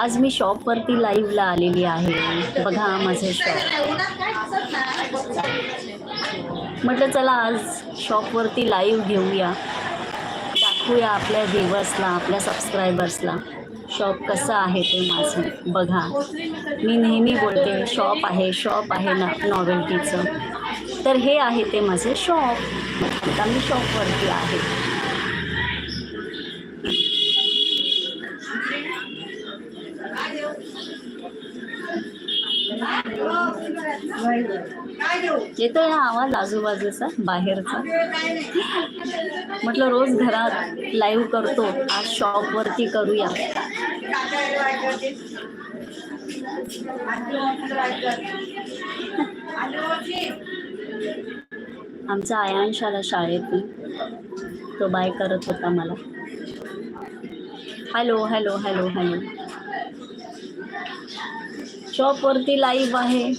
आज मी शॉपवरती लाईव्हला आलेली आहे. बघा माझं शॉप म्हटलं चला आज शॉपवरती लाईव्ह घेऊया. दाखवूया आपल्या व्ह्युअर्सला आपल्या सबस्क्रायबर्सला शॉप कसं आहे ते माझं. बघा. मी नेहमी बोलते शॉप आहे शॉप आहे ना नॉवेल्टीचं तर हे आहे ते माझे शॉप आता मी शॉपवरती आहे. येतोय ना आवाज आजूबाजूचा बाहेरचा. म्हटलं रोज घरात लाईव्ह करतो आज शॉपवरती करूया. आमचा आयांश आला शाळेतून. तो बाय करत होता मला. हॅलो हॅलो हॅलो हॅलो शॉपवरती लाईव्ह आहे.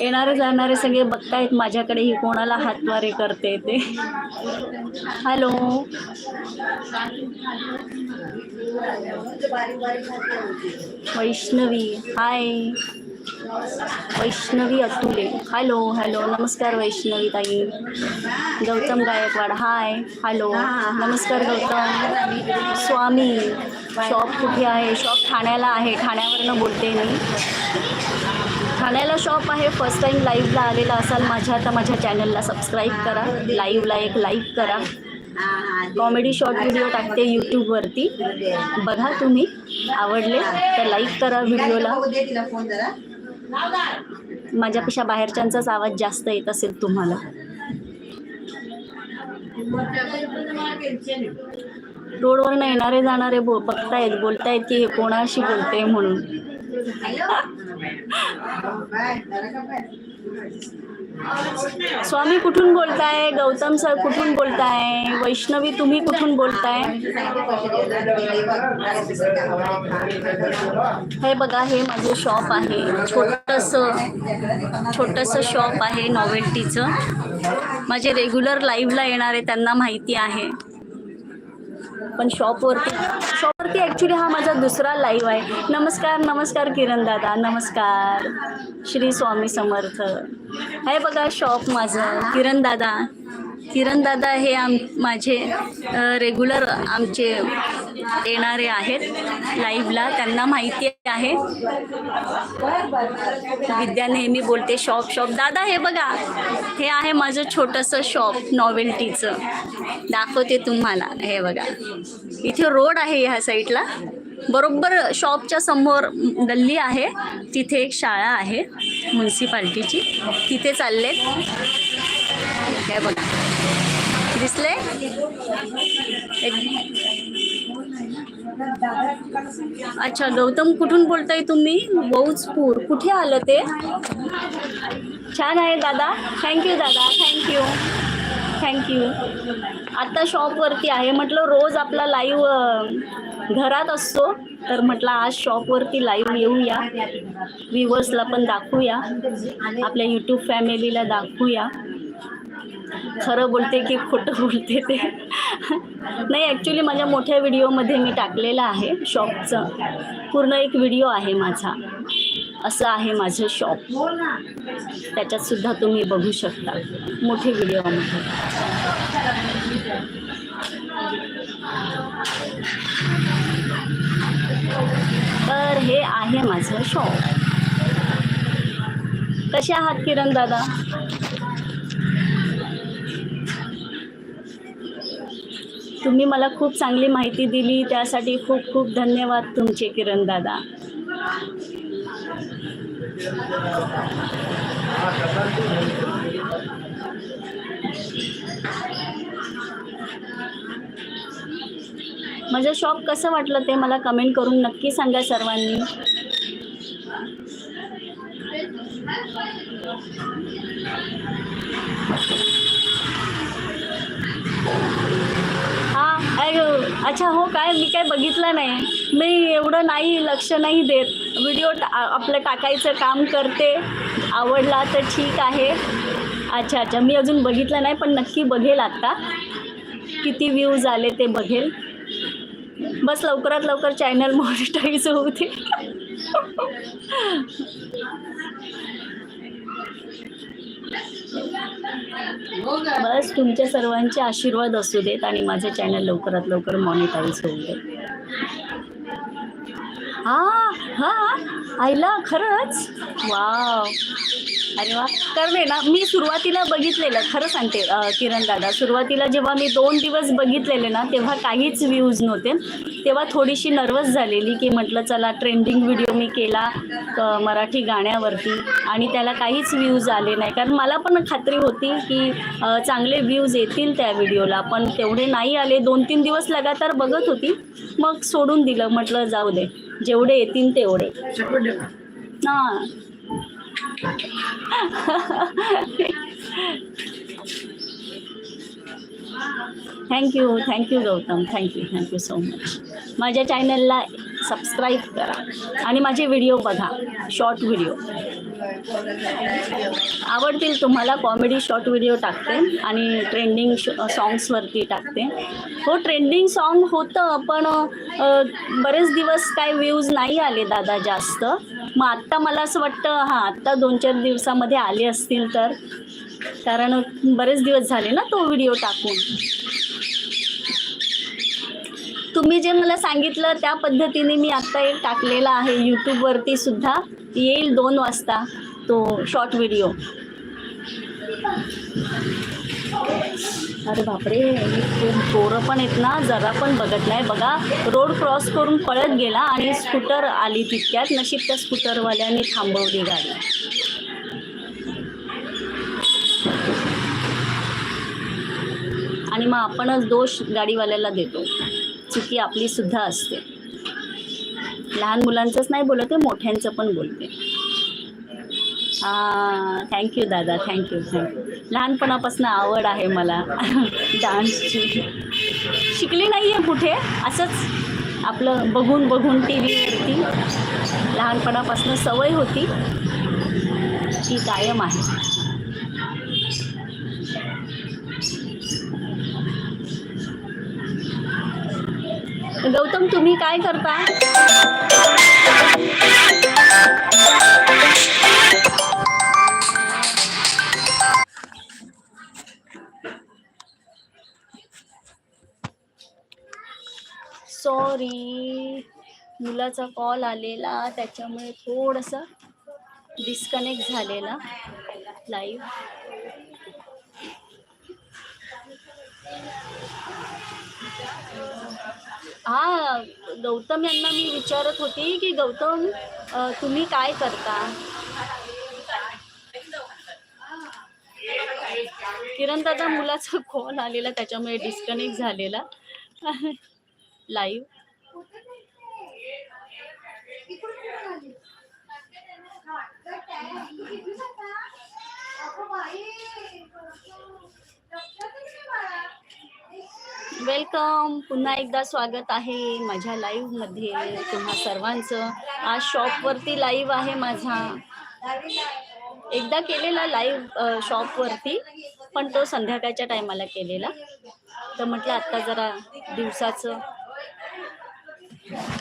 येणारे जाणारे सगळे बघतायत माझ्याकडे ही कोणाला हातवारे करते ते. Hello. Vaishnavi hi. Vaishnavi Atule. Hello hello नमस्कार वैष्णवी ताई. गौतम गायकवाड. हाय हॅलो नमस्कार गौतम. स्वामी शॉप कुठे आहे? शॉप ठाण्याला आहे. ठाण्यावरनं बोलते मी. ठाण्याला शॉप आहे. फर्स्ट टाईम लाईव्हला आलेला असाल माझ्या तर माझ्या चॅनलला सबस्क्राईब करा. लाईव्हला एक लाईक करा. कॉमेडी शॉर्ट व्हिडिओ टाकते यूट्यूबवरती बघा तुम्ही. आवडले तर लाईक करा व्हिडिओला माझ्यापेक्षा बाहेरच्यांचाच आवाज जास्त येत असेल तुम्हाला. रोडवरनं येणारे जाणारे बो बघतायत बोलतायत की हे कोणाशी बोलते म्हणून. स्वामी कुठून बोलताय? गौतम सर कुठून बोलताय? वैष्णवी तुम्ही कुठून बोलताय? हे बघा हे माझं शॉप आहे. छोटंसं छोटंसं शॉप आहे नॉवेल्टीचं माझे रेग्युलर लाईव्हला येणारे त्यांना माहिती आहे. पण शॉपवरती शॉपवरती ॲक्च्युली हा माझा दुसरा लाईव्ह आहे. नमस्कार नमस्कार किरण दादा नमस्कार. श्री स्वामी समर्थ. हे बघा शॉप माझं. किरण दादा किरण दादा हे आम माझे रेग्युलर आमचे येणारे आहेत लाईव्हला त्यांना माहिती आहे. विद्या नेहमी बोलते शॉप शॉप. दादा हे बघा हे आहे माझं छोटंसं शॉप नॉवेल्टीचं दाखवते तुम्हाला. हे बघा इथे रोड आहे ह्या साईडला. बरोबर शॉपच्या समोर गल्ली आहे. तिथे एक शाळा आहे म्युन्सिपाल्टीची तिथे चालले हे बघा. दिसले? एक अच्छा गौतम कुठून बोलताय तुम्ही? बौजपूर कुठे आलं ते? छान आहे दादा. थँक्यू दादा. थँक्यू थँक्यू आत्ता शॉपवरती आहे. म्हटलं रोज आपला लाईव्ह घरात असतो. तर म्हटलं आज शॉपवरती लाईव्ह येऊया. व्ह्युअर्सला पण दाखवूया. आपल्या यूट्यूब फॅमिलीला दाखवूया. खरं बोलते की खोटं बोलते ते? नाही ॲक्च्युली माझ्या मोठ्या व्हिडिओमध्ये मी टाकलेलं आहे शॉपचं. पूर्ण एक व्हिडिओ आहे माझा. असं आहे माझं शॉप. त्याच्यात सुद्धा तुम्ही बघू शकता मोठे व्हिडिओमध्ये. तर हे आहे माझं शॉप. कसे आहात किरण दादा? तुम्ही मला खूप चांगली माहिती दिली त्यासाठी खूप खूप धन्यवाद तुमचे किरण दादा. माझं शॉप कसं वाटलं ते मला कमेंट करून नक्की सांगा सर्वांनी. काय हो. अच्छा हो काय? मी काय बघितलं नाही. मी एवढं नाही लक्ष नाही देत. व्हिडिओ आपलं टाकायचं काम करते. आवडला तर ठीक आहे. अच्छा अच्छा. मी अजून बघितलं नाही पण नक्की बघेल आत्ता किती व्ह्यूज आले ते बघेल. बस लवकरात लवकर चॅनल मॉनिटाईज होऊ दे. बस तुमच्या सर्वांचे आशीर्वाद असू देत आणि माझे चॅनल लवकरात लवकर मॉनिटाईज होऊ दे. हा हा आईला खरंच? वाव. अरे वा. कारण आहे ना मी सुरुवातीला बघितलेलं खरं सांगते किरण दादा सुरुवातीला जेव्हा मी दोन दिवस बघितलेले ना तेव्हा काहीच व्ह्यूज नव्हते. तेव्हा थोडीशी नर्वस झालेली की म्हटलं चला ट्रेंडिंग व्हिडिओ मी केला मराठी गाण्यावरती. आणि त्याला काहीच व्ह्यूज आले नाही. कारण मला पण खात्री होती की चांगले व्ह्यूज येतील त्या व्हिडिओला पण तेवढे नाही आले. दोन तीन दिवस लगातार बघत होती. मग सोडून दिलं. म्हटलं जाऊ दे. जेवढे येतील तेवढे. हां. Thank you thank you Gautam thank you thank you so much माझ्या चॅनलला सबस्क्राईब करा आणि माझे व्हिडिओ बघा शॉर्ट व्हिडिओ आवडतील तुम्हाला कॉमेडी शॉर्ट व्हिडिओ टाकते आणि ट्रेंडिंग सॉंग्सवरती टाकते. हो ट्रेंडिंग सॉन्ग होतं पण बरेच दिवस काय व्ह्यूज नाही आले दादा जास्त. मग आत्ता मला असं वाटतं हां आत्ता दोन चार दिवसामध्ये आले असतील तर. कारण बरेच दिवस झाले ना तो व्हिडिओ टाकून. तुम्ही जे मला सांगितलं त्या पद्धतीने मी आत्ता एक टाकलेला आहे यूट्यूबवरती सुद्धा. येईल दोन वाजता तो शॉर्ट व्हिडिओ अरे बापरे खूप पोरं पण आहेत ना जरा पण बघत नाही. बघा रोड क्रॉस करून पळत गेला आणि स्कूटर आली तितक्यात. नशीब त्या स्कूटरवाल्याने थांबवली गाडी. आणि मग आपणच दोष गाडीवाल्याला देतो. चुकी आपलीसुद्धा असते. लहान मुलांचंच नाही बोलत आहे मोठ्यांचं पण बोलते. हां थँक्यू दादा थँक्यू थँक्यू लहानपणापासून आवड आहे मला. डान्सची शिकली नाही आहे कुठे असंच आपलं बघून बघून टी व्हीवरती लहानपणापासून सवय होती. ती कायम आहे. गौतम तुम्ही काय करता? सॉरी मुलाचा कॉल आलेला त्याच्यामुळे थोडंसं डिस्कनेक्ट झालेला लाईव्ह हा गौतम यांना मी विचारत होती की गौतम तुम्ही काय करता? किरण दादा मुलाचा कॉल आलेला त्याच्यामुळे डिस्कनेक्ट झालेला. लाईव्ह वेलकम पुन्हा एकदा स्वागत आहे माझ्या लाईव्हमध्ये तुम्हा सर्वांचं. आज शॉपवरती लाईव्ह आहे माझा. एकदा केलेला लाईव्ह शॉपवरती पण तो संध्याकाळच्या टायमाला केलेला. तर म्हटलं आत्ता जरा दिवसाचं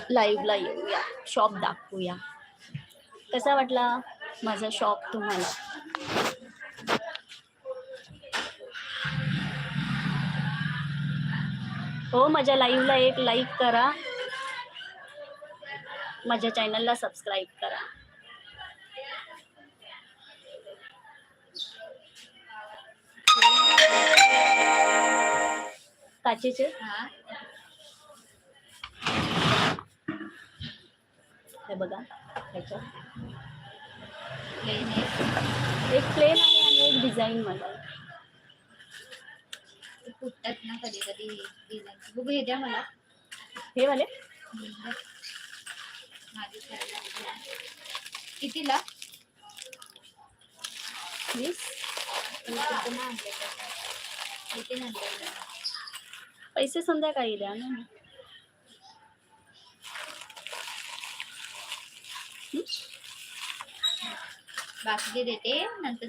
लाईव्हला येऊया. शॉप दाखवूया. कसा वाटला माझा शॉप तुम्हाला? हो माझ्या लाईव्हला एक लाईक करा. माझ्या चॅनलला सबस्क्राईब करा. काचेचे? हे बघा ह्याच्यात एक प्लेन आहे आणि एक डिझाईन मध्ये फुटतात ना कधी कधी डिझाईन बघू हे द्या मला. हे वाले? माझी कितीला? वीस? पैसे संध्याकाळी द्या ना. बाकी देते नंतर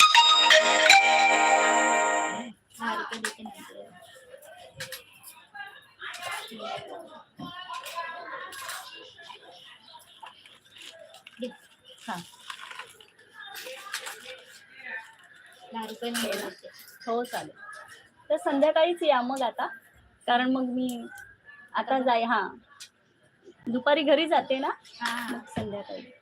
रुपये देते नंतर. हां. हो चालेल. तर संध्याकाळीच या मग आता. कारण मग मी आता जाय हां. दुपारी घरी जाते ना? हा. मग संध्याकाळी.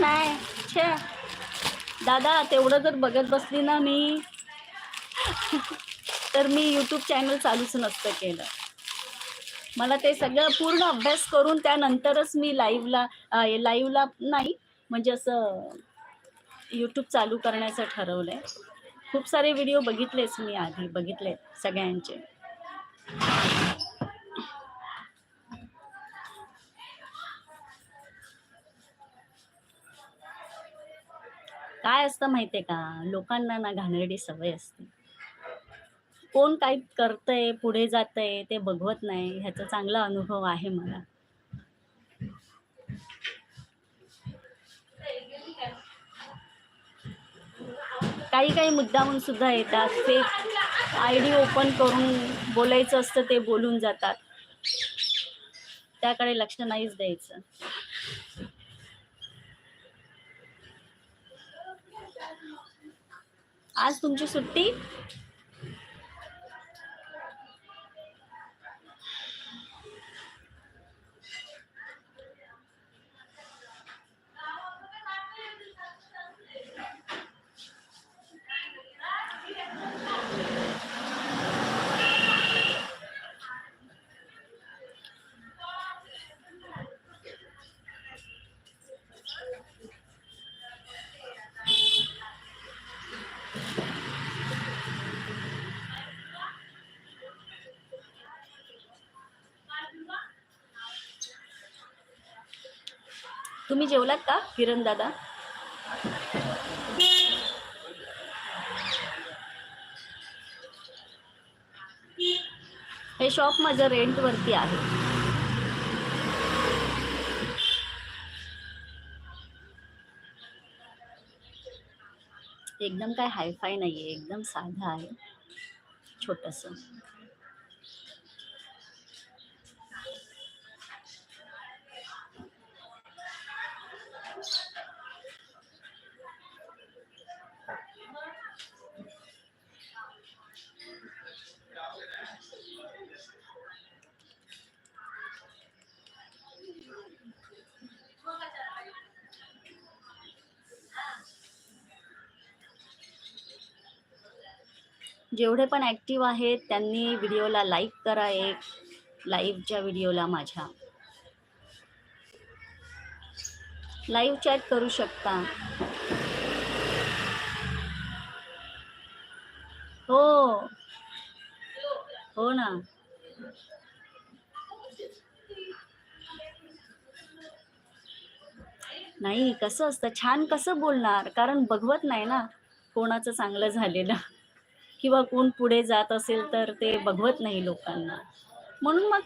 नाही. छे. दादा तेवढं जर बघत बसली ना मी तर मी यूट्यूब चॅनल चालूच नसतं केलं. मला ते सगळं पूर्ण अभ्यास करून त्यानंतरच मी लाईव्हला लाईव्हला नाही म्हणजे असं यूट्यूब चालू करण्याचं ठरवलं आहे खूप सारे व्हिडिओ बघितलेच मी आधी बघितले सगळ्यांचे. काय असतं माहितीये का? लोकांना ना घाणेरडी सवय असते. कोण काय करतंय पुढे जातंय ते बघवत नाही. ह्याचा चांगला अनुभव आहे मला. काही काही मुद्दाहून सुद्धा येतात. ते आय डी ओपन करून बोलायचं असतं ते बोलून जातात. त्याकडे लक्ष नाहीच द्यायचं. आज तुमची सुट्टी? तुम्ही जेवलात का किरण दादा? हे शॉप माझं रेंटवरती आहे. एकदम काय हायफाय नाही आहे एकदम साधं आहे छोटंसं. जेवढे पण ॲक्टिव्ह आहेत त्यांनी व्हिडिओला लाईक करा एक लाईव्हच्या व्हिडिओला माझ्या. लाईव्ह चॅट करू शकता. हो. हो ना. नाही कसं असतं? छान कसं बोलणार? कारण बघवत नाही ना कोणाचं चांगलं झालेलं. किंवा कोण पुढे जात असेल तर ते बघवत नाही लोकांना. म्हणून मग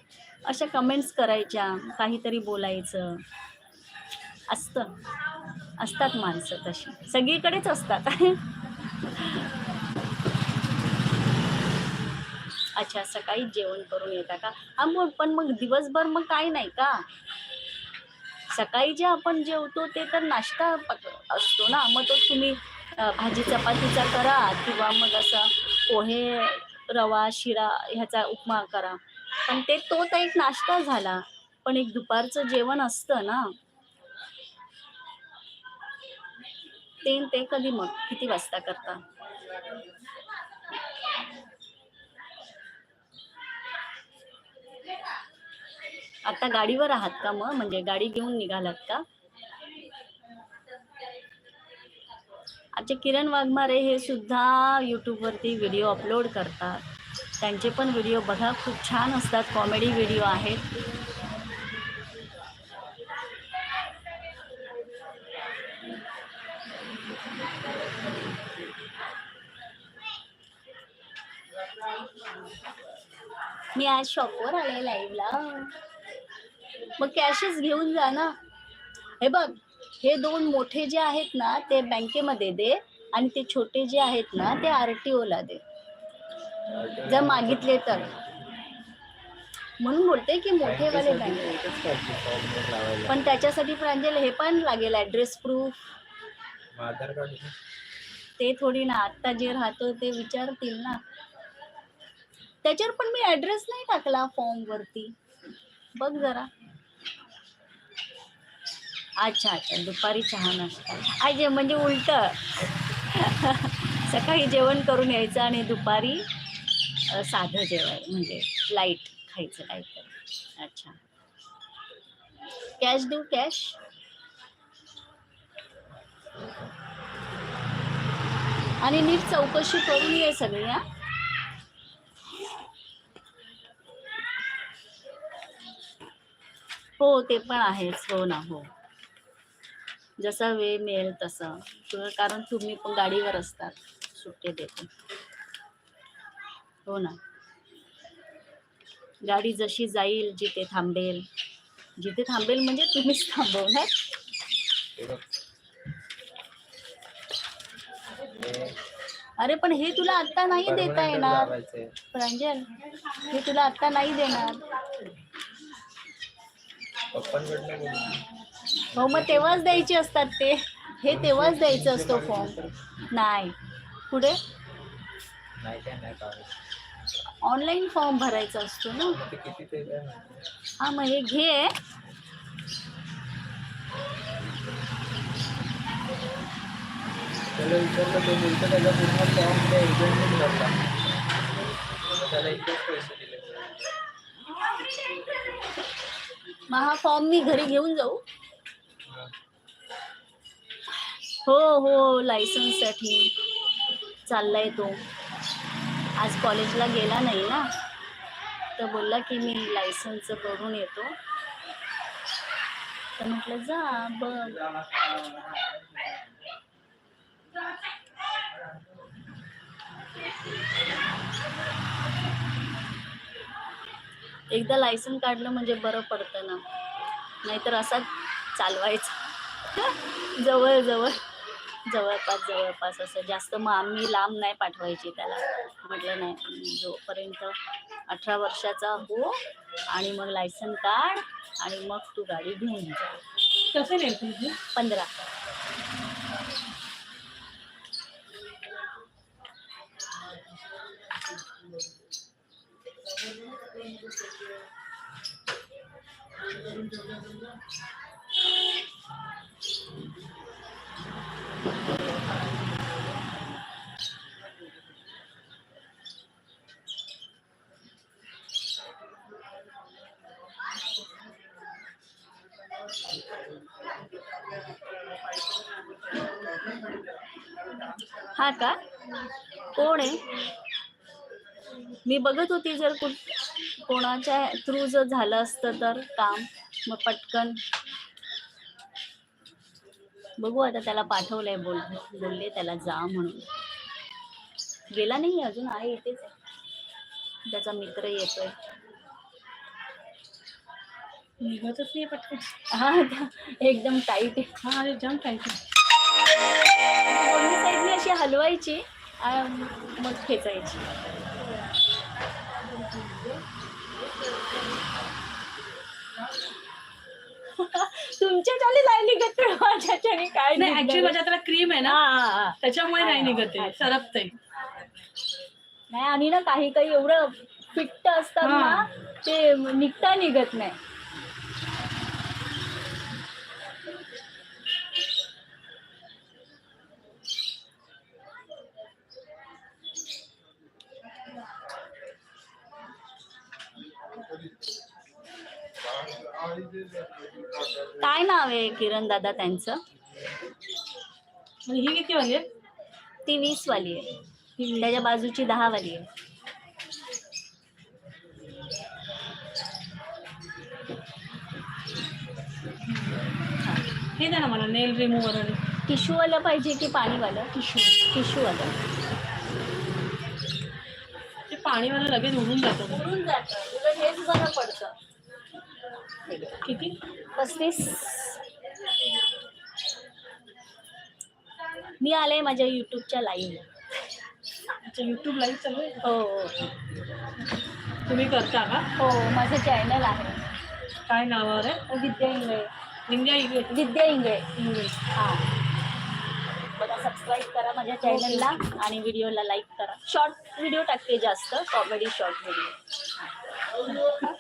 अशा कमेंट्स करायच्या काहीतरी बोलायचं. असतं. असतात माणसं तशी. सगळीकडेच असतात. अच्छा सकाळी जेवण करून येता का? हा मग पण मग दिवसभर मग काय नाही का? सकाळी जे आपण जेवतो ते तर नाश्ता असतो ना. मग तो तुम्ही भाजी चपातीचा करा किंवा मग असा पोहे रवा शिरा ह्याचा उपमा करा. पण ते तो तर एक नाश्ता झाला. पण एक दुपारचं जेवण असतं ना. ते ते कधी मग? किती वाजता करता? आता गाडीवर आहात का मग? म्हणजे गाडी घेऊन निघालात का? आमचे किरण वाघमारे हे सुद्धा यूट्यूबवरती व्हिडिओ अपलोड करतात. त्यांचे पण व्हिडिओ बघा खूप छान असतात. कॉमेडी व्हिडिओ आहेत. मी आज शॉपवर आले लाईव्हला मग कॅशेस घेऊन जा ना. हे बघ हे दोन मोठे जे आहेत ना ते बँकेमध्ये दे आणि ते छोटे जे आहेत ना ते आर टी ओला दे. जर मागितले तर. म्हणून बोलते की मोठेवाले बँक पण त्याच्यासाठी प्रांजल हे पण लागेल ऍड्रेस प्रूफ ते थोडी ना आत्ता जे राहतो ते विचारतील ना. त्याच्यावर पण मी ऍड्रेस नाही टाकला फॉर्म वरती. बघ जरा. अच्छा अच्छा. दुपारी चहा नाश्ता. आज म्हणजे उलट. सकाळी जेवण करून यायचं आणि दुपारी साधं जेवाय म्हणजे लाइट खायचं काहीतरी. अच्छा. कॅश देऊ कॅश? आणि नीट चौकशी करून ये सगळी हा. हो ते पण आहेच. हो ना हो. जसा वेळ मिळेल तसं. कारण तुम्ही पण गाडीवर असतात सुट्टे देते. हो ना. गाडी जशी जाईल जिथे थांबेल. जिथे थांबेल म्हणजे तुम्हीच थांबवणार अरे पण हे तुला आता नाही देता येणार. प्रांजल हे तुला आता नाही देणार. हो मग तेव्हाच द्यायचे असतात ते. हे तेव्हाच द्यायचं असतो फॉर्म नाही. पुढे? ऑनलाईन फॉर्म भरायचा असतो ना? हा मग हे घे. मग मग हा फॉर्म मी घरी घेऊन जाऊ. हो हो लायसन्ससाठी चाललाय तो. आज कॉलेजला गेला नाही ना? तर बोलला की मी लायसन्स करून येतो. तर म्हटलं जा बघ. एकदा लायसन काढलं म्हणजे बरं पडतं ना. नाहीतर असा चालवायचा. जवळ जवळ. जवळपास जवळपास असं जास्त मग आम्ही लांब नाही पाठवायची त्याला. म्हटलं नाही जोपर्यंत अठरा वर्षाचा हो आणि मग लायसन काढ आणि मग तू गाडी घेऊन जा. कसं नाही तुझी? पंधरा. हा का? कोण आहे? मी बघत होती जर कुठ कोणाच्या थ्रू जर झालं असतं तर काम मग पटकन. बघू आता त्याला पाठवलंय बोल बोलले त्याला जा म्हणून. गेला नाही अजून आहे इथेच आहे. त्याचा मित्र येतोय. निघतच नाही पटकन. हा एकदम टाईट आहे. हा जाम टाईट दोन्ही साईडने अशी हलवायची मग खेचायची तुमच्या चाली नाही निघत माझ्याच्याने काय नाही? ऍक्च्युली माझ्या त्याला क्रीम आहे ना. त्याच्यामुळे नाही निघत आहे सरपतंय नाही आणि ना काही काही एवढं फिट्ट असतात. ना ते निघता निघत नाही काय नाव आहे किरण दादा त्यांचं? ही किती वाली आहे? ती वीस वाली आहे. ही. त्याच्या बाजूची दहा वाली आहे. हे द्या ना मला नेल रिमूव्हर आणि टिश्यूवाला पाहिजे की पाणीवालं? टिश्यू टिश्यूवालं. ते पाणीवाला लगेच उडून जातो. उडून जातं. उलट हेच बरं पडतं. किती? पस्तीस. मी आले माझ्या युट्यूबच्या लाईव्ह अच्छा युट्यूब लाईव्ह चालू आहे? हो हो. तुम्ही करता का? हो माझं चॅनल आहे. काय नावावर आहे? विद्या इंगळे. इंडिया इकडे विद्या इंगळे. इंग्लिश हां. बघा सबस्क्राईब करा माझ्या चॅनलला आणि व्हिडिओला लाईक करा. शॉर्ट व्हिडिओ टाकते जास्त कॉमेडी शॉर्ट व्हिडिओ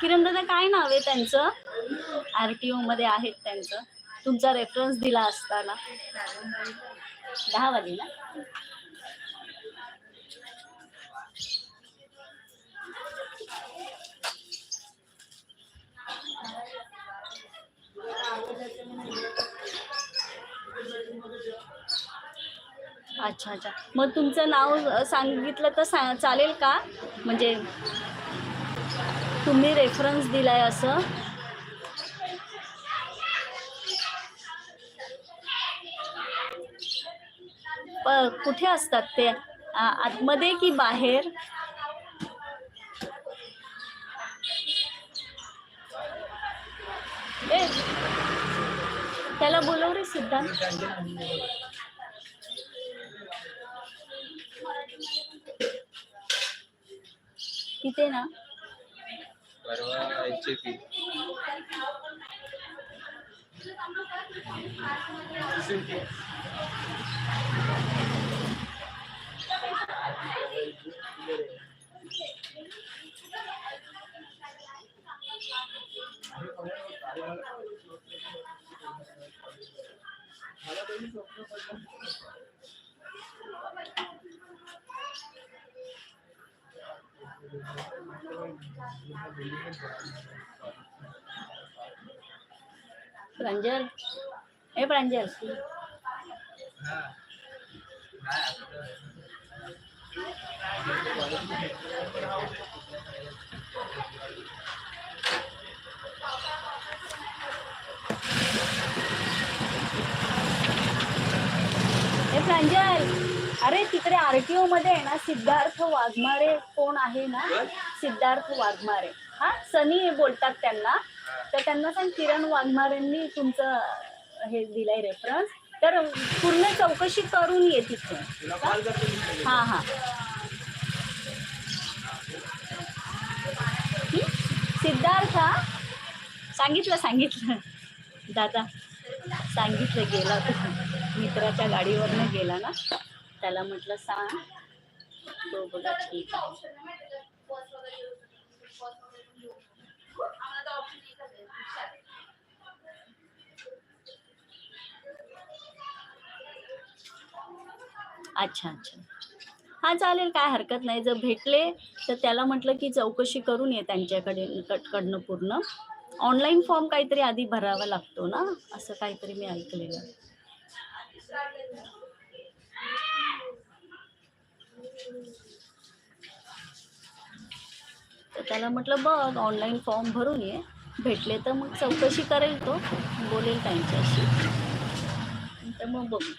किरण दादा काय नाव आहे त्यांचं? आर टी मध्ये आहेत त्यांचं. तुमचा रेफरन्स दिला असताना. दहा वाजे ना अच्छा अच्छा. मग तुमचं नाव सांगितलं तर सा चालेल का? म्हणजे तुम्ही रेफरन्स दिलाय असं. प- कुठे असतात ते? आतमध्ये की बाहेर? ए त्याला बोलव रे सिद्धांत. तिथे ना परवा प्रांजल? ए प्रांजल. ए प्रांजल अरे तिकडे आरटीओ मध्ये आहे ना सिद्धार्थ वाघमारे कोण आहे ना? सिद्धार्थ वाघमारे. हा सनी बोलतात त्यांना. तर त्यांना सांग किरण वाघमारेंनी तुमचं हे दिलंय रेफरन्स तर पूर्ण चौकशी करून ये तिथे. हा हा. सिद्धार्थ? हा? सांगितलं सांगितलं. दादा सांगितलं गेला तो मित्राच्या गाडीवरनं गेला ना? त्याला म्हटलं सांग. तो बघा ठीक आहे. अच्छा अच्छा. हा चालेल काय हरकत नाही. जर भेटले तर त्याला म्हटलं की चौकशी करून ये त्यांच्याकडे कडनं पूर्ण. ऑनलाईन फॉर्म काहीतरी आधी भरावा लागतो ना? असं काहीतरी मी ऐकलेलं. तर त्याला म्हटलं बघ ऑनलाईन फॉर्म भरून ये. भेटले तर मग चौकशी करेल तो. बोलेल त्यांच्याशी. तर मग बघू.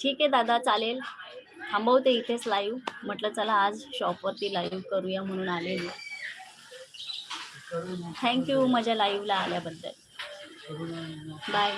ठीक आहे दादा चालेल. थांबवते इथेच लाईव्ह म्हटलं चला आज शॉपवरती लाईव्ह करूया म्हणून आलेली थँक्यू माझ्या लाईव्हला आल्याबद्दल. बाय